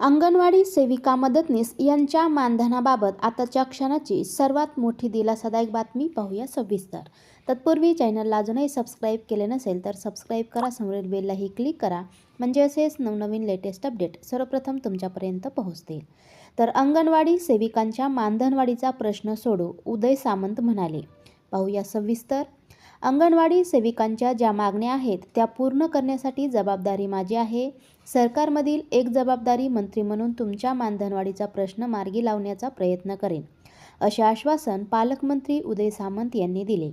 अंगणवाडी सेविका मदतनीस यांच्या मानधनाबाबत आताच्या क्षणाची सर्वात मोठी दिलासादायक बातमी पाहूया सविस्तर. तत्पूर्वी चॅनलला अजूनही सबस्क्राईब केले नसेल तर सबस्क्राईब करा समोरील बेललाही क्लिक करा म्हणजे असेच नवनवीन लेटेस्ट अपडेट सर्वप्रथम तुमच्यापर्यंत पोहोचतील. तर अंगणवाडी सेविकांच्या मानधनवाढीचा प्रश्न सोडू उदय सामंत म्हणाले. पाहूया सविस्तर. अंगणवाडी सेविकांच्या ज्या मागण्या आहेत त्या पूर्ण करण्यासाठी जबाबदारी माझी आहे. सरकारमधील एक जबाबदारी मंत्री म्हणून तुमच्या मानधनवाढीचा प्रश्न मार्गी लावण्याचा प्रयत्न करेन असे आश्वासन पालकमंत्री उदय सामंत यांनी दिले.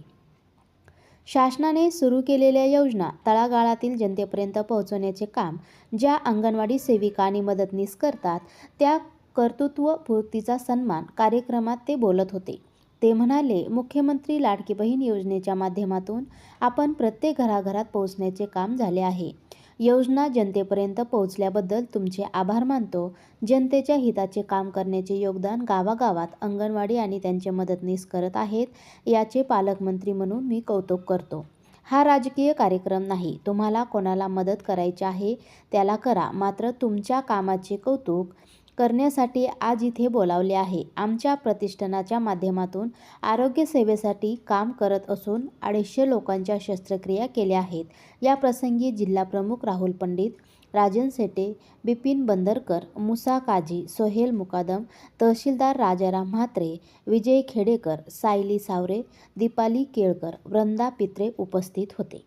शासनाने सुरू केलेल्या योजना तळागाळातील जनतेपर्यंत पोहोचवण्याचे काम ज्या अंगणवाडी सेविका आणि मदतनीस करतात त्या कर्तृत्वपूर्तीचा सन्मान कार्यक्रमात ते बोलत होते. ते म्हणाले मुख्यमंत्री लाडकी बहीण योजनेच्या माध्यमातून आपण प्रत्येक घराघरात पोहोचण्याचे काम झाले आहे. योजना जनतेपर्यंत पोहोचल्याबद्दल तुमचे आभार मानतो. जनतेच्या हिताचे काम करण्याचे योगदान गावागावात अंगणवाडी आणि त्यांचे मदतनीस करत आहेत याचे पालकमंत्री म्हणून मी कौतुक करतो. हा राजकीय कार्यक्रम नाही. तुम्हाला कोणाला मदत करायची आहे त्याला करा. मात्र तुमच्या कामाचे कौतुक करण्यासाठी आज इथे बोलावले आहे. आमच्या प्रतिष्ठानाच्या माध्यमातून आरोग्य सेवेसाठी काम करत असून अडीचशे लोकांच्या शस्त्रक्रिया केल्या आहेत. या प्रसंगी जिल्हा प्रमुख राहुल पंडित राजन सेटे बिपिन बंदरकर मुसा काजी सोहेल मुकादम तहसीलदार राजाराम म्हात्रे विजय खेडेकर सायली सावरे दीपाली केळकर वृंदा पित्रे उपस्थित होते.